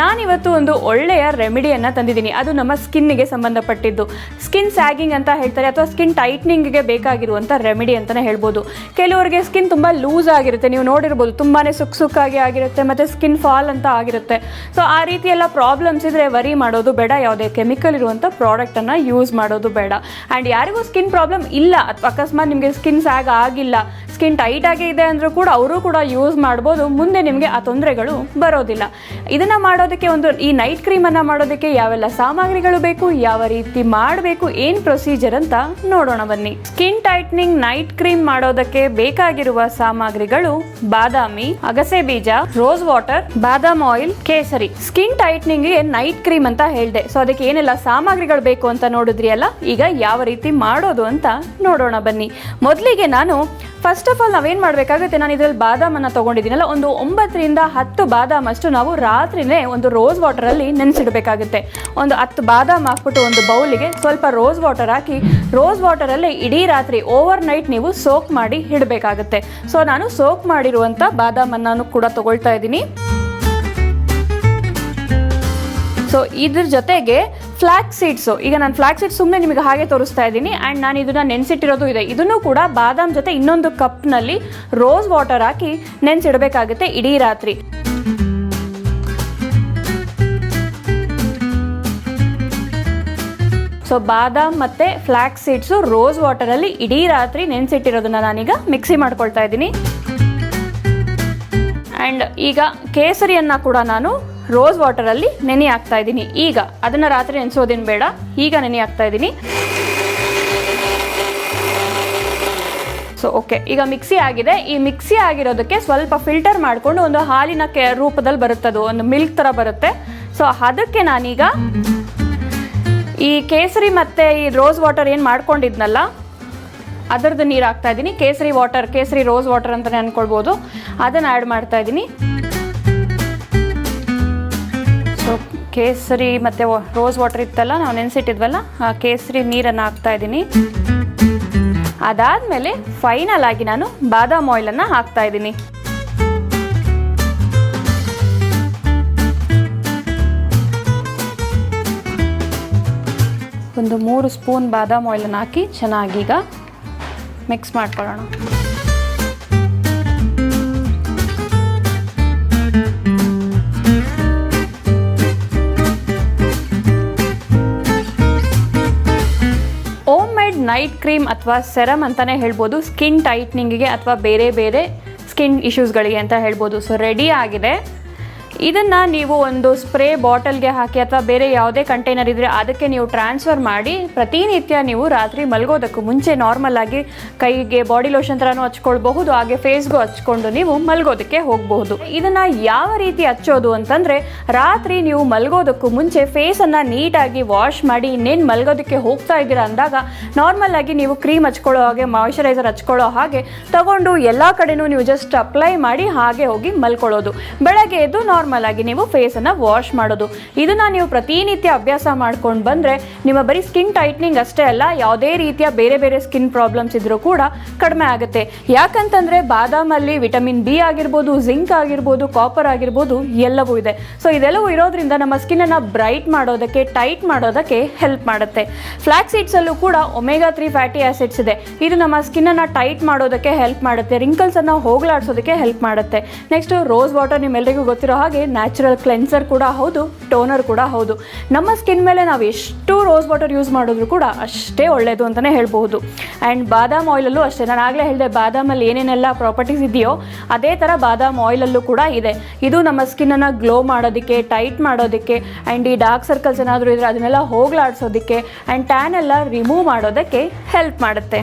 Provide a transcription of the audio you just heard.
ನಾನಿವತ್ತು ಒಂದು ಒಳ್ಳೆಯ ರೆಮಿಡಿಯನ್ನು ತಂದಿದ್ದೀನಿ. ಅದು ನಮ್ಮ ಸ್ಕಿನ್ನಿಗೆ ಸಂಬಂಧಪಟ್ಟಿದ್ದು. ಸ್ಕಿನ್ ಸ್ಯಾಗಿಂಗ್ ಅಂತ ಹೇಳ್ತಾರೆ ಅಥವಾ ಸ್ಕಿನ್ ಟೈಟ್ನಿಂಗ್ಗೆ ಬೇಕಾಗಿರುವಂಥ ರೆಮಿಡಿ ಅಂತಲೇ ಹೇಳ್ಬೋದು. ಕೆಲವರಿಗೆ ಸ್ಕಿನ್ ತುಂಬ ಲೂಸ್ ಆಗಿರುತ್ತೆ. ನೀವು ನೋಡಿರ್ಬೋದು ತುಂಬಾ ಸುಖ ಸುಕ್ಕಾಗಿ ಆಗಿರುತ್ತೆ ಮತ್ತು ಸ್ಕಿನ್ ಫಾಲ್ ಅಂತ ಆಗಿರುತ್ತೆ. ಸೊ ಆ ರೀತಿ ಎಲ್ಲ ಪ್ರಾಬ್ಲಮ್ಸ್ ಇದ್ದರೆ ವರಿ ಮಾಡೋದು ಬೇಡ. ಯಾವುದೇ ಕೆಮಿಕಲ್ ಇರುವಂಥ ಪ್ರಾಡಕ್ಟನ್ನು ಯೂಸ್ ಮಾಡೋದು ಬೇಡ. ಆ್ಯಂಡ್ ಯಾರಿಗೂ ಸ್ಕಿನ್ ಪ್ರಾಬ್ಲಮ್ ಇಲ್ಲ. ಅಥವಾ ಅಕಸ್ಮಾತ್ ನಿಮಗೆ ಸ್ಕಿನ್ ಸ್ಯಾಗ್ ಆಗಿಲ್ಲ. ಸ್ಕಿನ್ ಟೈಟ್ ಆಗಿ ಇದೆ ಅಂದರೂ ಕೂಡ ಅವರು ಕೂಡ ಯೂಸ್ ಮಾಡ್ಬೋದು. ಮುಂದೆ ನಿಮಗೆ ಆ ತೊಂದರೆಗಳು ಬರೋದಿಲ್ಲ. ಇದನ್ನು ಮಾಡೋದಕ್ಕೆ ಒಂದು ಈ ನೈಟ್ ಕ್ರೀಮನ್ನು ಮಾಡೋದಕ್ಕೆ ಯಾವೆಲ್ಲ ಸಾಮಗ್ರಿಗಳು ಬೇಕು, ಯಾವ ರೀತಿ ಮಾಡಬೇಕು, ಏನು ಪ್ರೊಸೀಜರ್ ಅಂತ ನೋಡೋಣ ಬನ್ನಿ. ಸ್ಕಿನ್ ಟೈಟ್ನಿಂಗ್ ನೈಟ್ ಕ್ರೀಮ್ ಮಾಡೋದಕ್ಕೆ ಬೇಕಾಗಿರುವ ಸಾಮಗ್ರಿಗಳು ಬಾದಾಮಿ, ಅಗಸೆ ಬೀಜ, ರೋಸ್ ವಾಟರ್, ಬಾದಾಮ್ ಆಯಿಲ್, ಕೇಸರಿ. ಸ್ಕಿನ್ ಟೈಟ್ನಿಂಗ್ಗೆ ನೈಟ್ ಕ್ರೀಮ್ ಅಂತ ಹೇಳಿದೆ. ಸೊ ಅದಕ್ಕೆ ಏನೆಲ್ಲ ಸಾಮಗ್ರಿಗಳು ಬೇಕು ಅಂತ ನೋಡಿದ್ರಿ ಅಲ್ಲ? ಈಗ ಯಾವ ರೀತಿ ಮಾಡೋದು ಅಂತ ನೋಡೋಣ ಬನ್ನಿ. ಮೊದಲಿಗೆ ನಾನು ಫಸ್ಟ್ ಆಫ್ ಆಲ್ ನಾವೇನು ಮಾಡಬೇಕಾಗುತ್ತೆ? ನಾನು ಇದರಲ್ಲಿ ಬಾದಾಮನ್ನು ತೊಗೊಂಡಿದ್ದೀನಲ್ಲ, ಒಂದು ಒಂಬತ್ತರಿಂದ ಹತ್ತು ಬಾದಾಮ್ ಅಷ್ಟು ನಾವು ರಾತ್ರಿನೇ ಒಂದು ರೋಸ್ ವಾಟರಲ್ಲಿ ನೆನೆಸಿಡಬೇಕಾಗುತ್ತೆ. ಒಂದು ಹತ್ತು ಬಾದಾಮ್ ಹಾಕ್ಬಿಟ್ಟು ಒಂದು ಬೌಲಿಗೆ ಸ್ವಲ್ಪ ರೋಸ್ ವಾಟರ್ ಹಾಕಿ ರೋಸ್ ವಾಟರಲ್ಲೇ ಇಡೀ ರಾತ್ರಿ ಓವರ್ ನೈಟ್ ನೀವು ಸೋಕ್ ಮಾಡಿ ಇಡಬೇಕಾಗುತ್ತೆ. ಸೊ ನಾನು ಸೋಕ್ ಮಾಡಿರುವಂಥ ಬಾದಾಮನ್ನು ಕೂಡ ತಗೊಳ್ತಾ ಇದ್ದೀನಿ. ಸೊ ಇದ್ರ ಜೊತೆಗೆ ಫ್ಲಾಕ್ ಸೀಡ್ಸು ಈಗ ನಾನು ಫ್ಲಾಕ್ ಸೀಡ್ಸ್ ಸುಮ್ಮನೆ ನಿಮಗೆ ಹಾಗೆ ತೋರಿಸ್ತಾ ಇದ್ದೀನಿ. ಆ್ಯಂಡ್ ನಾನು ಇದನ್ನು ನೆನೆಸಿಟ್ಟಿರೋದು ಇದೆ. ಇದನ್ನು ಕೂಡ ಬಾದಾಮ್ ಜೊತೆ ಇನ್ನೊಂದು ಕಪ್ನಲ್ಲಿ ರೋಸ್ ವಾಟರ್ ಹಾಕಿ ನೆನೆಸಿಡಬೇಕಾಗುತ್ತೆ ಇಡೀ ರಾತ್ರಿ. ಸೊ ಬಾದಾಮ್ ಮತ್ತು ಫ್ಲ್ಯಾಕ್ಸ್ ಸೀಡ್ಸು ರೋಸ್ ವಾಟರಲ್ಲಿ ಇಡೀ ರಾತ್ರಿ ನೆನೆಸಿಟ್ಟಿರೋದನ್ನ ನಾನೀಗ ಮಿಕ್ಸಿ ಮಾಡ್ಕೊಳ್ತಾ ಇದ್ದೀನಿ. ಆ್ಯಂಡ್ ಈಗ ಕೇಸರಿಯನ್ನು ಕೂಡ ನಾನು ರೋಸ್ ವಾಟರಲ್ಲಿ ನೆನೆ ಹಾಕ್ತಾ ಇದ್ದೀನಿ. ಈಗ ಅದನ್ನು ರಾತ್ರಿ ನೆನೆಸೋದೇನು ಬೇಡ. ಈಗ ನೆನೆ ಹಾಕ್ತಾ ಇದ್ದೀನಿ. ಸೊ ಓಕೆ ಈಗ ಮಿಕ್ಸಿ ಆಗಿದೆ. ಈ ಮಿಕ್ಸಿ ಆಗಿರೋದಕ್ಕೆ ಸ್ವಲ್ಪ ಫಿಲ್ಟರ್ ಮಾಡಿಕೊಂಡು ಒಂದು ಹಾಲಿನ ಕೆ ರೂಪದಲ್ಲಿ ಬರುತ್ತದು ಒಂದು ಮಿಲ್ಕ್ ಥರ ಬರುತ್ತೆ. ಸೊ ಅದಕ್ಕೆ ನಾನೀಗ ಈ ಕೇಸರಿ ಮತ್ತು ಈ ರೋಸ್ ವಾಟರ್ ಏನು ಮಾಡ್ಕೊಂಡಿದ್ನಲ್ಲ, ಅದರದ್ದು ನೀರು ಹಾಕ್ತಾ ಇದ್ದೀನಿ. ಕೇಸರಿ ವಾಟರ್ ಕೇಸರಿ ರೋಸ್ ವಾಟರ್ ಅಂತಲೇ ಅಂದ್ಕೊಳ್ಬೋದು ಅದನ್ನು ಆ್ಯಡ್ ಮಾಡ್ತಾ ಇದ್ದೀನಿ. ಕೇಸರಿ ಮತ್ತು ರೋಸ್ ವಾಟರ್ ಇತ್ತಲ್ಲ, ನಾವು ನೆನೆಸಿಟ್ಟಿದ್ವಲ್ಲ, ಆ ಕೇಸರಿ ನೀರನ್ನು ಹಾಕ್ತಾ ಇದ್ದೀನಿ. ಅದಾದಮೇಲೆ ಫೈನಲ್ ಆಗಿ ನಾನು ಬಾದಾಮ್ ಆಯಿಲನ್ನು ಹಾಕ್ತಾ ಇದ್ದೀನಿ. ಒಂದು ಮೂರು ಸ್ಪೂನ್ ಬಾದಾಮ್ ಆಯಿಲನ್ನು ಹಾಕಿ ಚೆನ್ನಾಗಿ ಈಗ ಮಿಕ್ಸ್ ಮಾಡ್ಕೊಳ್ಳೋಣ. ನೈಟ್ ಕ್ರೀಮ್ ಅಥವಾ ಸೆರಮ್ ಅಂತಲೇ ಹೇಳ್ಬೋದು. ಸ್ಕಿನ್ ಟೈಟ್ನಿಂಗಿಗೆ ಅಥವಾ ಬೇರೆ ಬೇರೆ ಸ್ಕಿನ್ ಇಶ್ಯೂಸ್ಗಳಿಗೆ ಅಂತ ಹೇಳ್ಬೋದು. ಸೊ ರೆಡಿ ಆಗಿದೆ. ಇದನ್ನು ನೀವು ಒಂದು ಸ್ಪ್ರೇ ಬಾಟಲ್ಗೆ ಹಾಕಿ ಅಥವಾ ಬೇರೆ ಯಾವುದೇ ಕಂಟೈನರ್ ಇದ್ದರೆ ಅದಕ್ಕೆ ನೀವು ಟ್ರಾನ್ಸ್ಫರ್ ಮಾಡಿ ಪ್ರತಿನಿತ್ಯ ನೀವು ರಾತ್ರಿ ಮಲಗೋದಕ್ಕೂ ಮುಂಚೆ ನಾರ್ಮಲ್ ಆಗಿ ಕೈಗೆ ಬಾಡಿ ಲೋಷನ್ ಥರನೂ ಹಚ್ಕೊಳ್ಬಹುದು, ಹಾಗೆ ಫೇಸ್ಗೂ ಹಚ್ಕೊಂಡು ನೀವು ಮಲಗೋದಕ್ಕೆ ಹೋಗಬಹುದು. ಇದನ್ನು ಯಾವ ರೀತಿ ಹಚ್ಚೋದು ಅಂತಂದರೆ ರಾತ್ರಿ ನೀವು ಮಲಗೋದಕ್ಕೂ ಮುಂಚೆ ಫೇಸನ್ನು ನೀಟಾಗಿ ವಾಶ್ ಮಾಡಿ ಇನ್ನೇನು ಮಲಗೋದಕ್ಕೆ ಹೋಗ್ತಾ ಇದ್ದೀರಾ ಅಂದಾಗ ನಾರ್ಮಲ್ ಆಗಿ ನೀವು ಕ್ರೀಮ್ ಹಚ್ಕೊಳ್ಳೋ ಹಾಗೆ ಮಾಯಶ್ಚರೈಸರ್ ಹಚ್ಕೊಳ್ಳೋ ಹಾಗೆ ತಗೊಂಡು ಎಲ್ಲ ಕಡೆನೂ ನೀವು ಜಸ್ಟ್ ಅಪ್ಲೈ ಮಾಡಿ ಹಾಗೆ ಹೋಗಿ ಮಲ್ಕೊಳ್ಳೋದು. ಬೆಳಗ್ಗೆ ಎದ್ದು ನಾರ್ಮಲ್ ಆಗಿ ನೀವು ಫೇಸನ್ನು ವಾಶ್ ಮಾಡೋದು. ಇದನ್ನು ನೀವು ಪ್ರತಿನಿತ್ಯ ಅಭ್ಯಾಸ ಮಾಡ್ಕೊಂಡು ಬಂದರೆ ನಿಮ್ಮ ಬರೀ ಸ್ಕಿನ್ ಟೈಟ್ನಿಂಗ್ ಅಷ್ಟೇ ಅಲ್ಲ, ಯಾವುದೇ ರೀತಿಯ ಬೇರೆ ಬೇರೆ ಸ್ಕಿನ್ ಪ್ರಾಬ್ಲಮ್ಸ್ ಇದ್ರೂ ಕೂಡ ಕಡಿಮೆ ಆಗುತ್ತೆ. ಯಾಕಂತಂದರೆ ಬಾದಾಮಲ್ಲಿ ವಿಟಮಿನ್ ಬಿ ಆಗಿರ್ಬೋದು ಜಿಂಕ್ ಆಗಿರ್ಬೋದು ಕಾಪರ್ ಆಗಿರ್ಬೋದು ಎಲ್ಲವೂ ಇದೆ. ಸೊ ಇದೆಲ್ಲವೂ ಇರೋದ್ರಿಂದ ನಮ್ಮ ಸ್ಕಿನ್ನನ್ನು ಬ್ರೈಟ್ ಮಾಡೋದಕ್ಕೆ ಟೈಟ್ ಮಾಡೋದಕ್ಕೆ ಹೆಲ್ಪ್ ಮಾಡುತ್ತೆ. ಫ್ಲಾಕ್ ಸೀಡ್ಸಲ್ಲೂ ಕೂಡ ಒಮೆಗಾ ತ್ರೀ ಫ್ಯಾಟಿ ಆಸಿಡ್ಸ್ ಇದೆ. ಇದು ನಮ್ಮ ಸ್ಕಿನ್ನನ್ನು ಟೈಟ್ ಮಾಡೋದಕ್ಕೆ ಹೆಲ್ಪ್ ಮಾಡುತ್ತೆ. ರಿಂಕಲ್ಸನ್ನು ಹೋಗಲಾಡಿಸೋದಕ್ಕೆ ಹೆಲ್ಪ್ ಮಾಡುತ್ತೆ. ನೆಕ್ಸ್ಟ್ ರೋಸ್ ವಾಟರ್ ನಿಮ್ಮೆಲ್ಲರಿಗೂ ಗೊತ್ತಿರೋ ಹಾಗೆ ನ್ಯಾಚುರಲ್ ಕ್ಲೆನ್ಸರ್ ಕೂಡ ಹೌದು ಟೋನರ್ ಕೂಡ ಹೌದು. ನಮ್ಮ ಸ್ಕಿನ್ ಮೇಲೆ ನಾವು ಎಷ್ಟು ರೋಸ್ ವಾಟರ್ ಯೂಸ್ ಮಾಡಿದ್ರು ಕೂಡ ಅಷ್ಟೇ ಒಳ್ಳೆಯದು ಅಂತಲೇ ಹೇಳ್ಬೋದು ಆ್ಯಂಡ್ ಬಾದಾಮ್ ಆಯಿಲಲ್ಲೂ ಅಷ್ಟೇ, ನಾನು ಆಗಲೇ ಹೇಳಿದೆ ಬಾದಾಮಲ್ಲಿ ಏನೇನೆಲ್ಲ ಪ್ರಾಪರ್ಟೀಸ್ ಇದೆಯೋ ಅದೇ ಥರ ಬಾದಾಮ್ ಆಯಿಲಲ್ಲೂ ಕೂಡ ಇದೆ. ಇದು ನಮ್ಮ ಸ್ಕಿನ್ನನ್ನು ಗ್ಲೋ ಮಾಡೋದಕ್ಕೆ ಟೈಟ್ ಮಾಡೋದಕ್ಕೆ ಆ್ಯಂಡ್ ಈ ಡಾರ್ಕ್ ಸರ್ಕಲ್ಸ್ ಏನಾದರೂ ಇದ್ದರೆ ಅದನ್ನೆಲ್ಲ ಹೋಗ್ಲಾಡಿಸೋದಕ್ಕೆ ಆ್ಯಂಡ್ ಟ್ಯಾನ್ ಎಲ್ಲ ರಿಮೂವ್ ಮಾಡೋದಕ್ಕೆ ಹೆಲ್ಪ್ ಮಾಡುತ್ತೆ.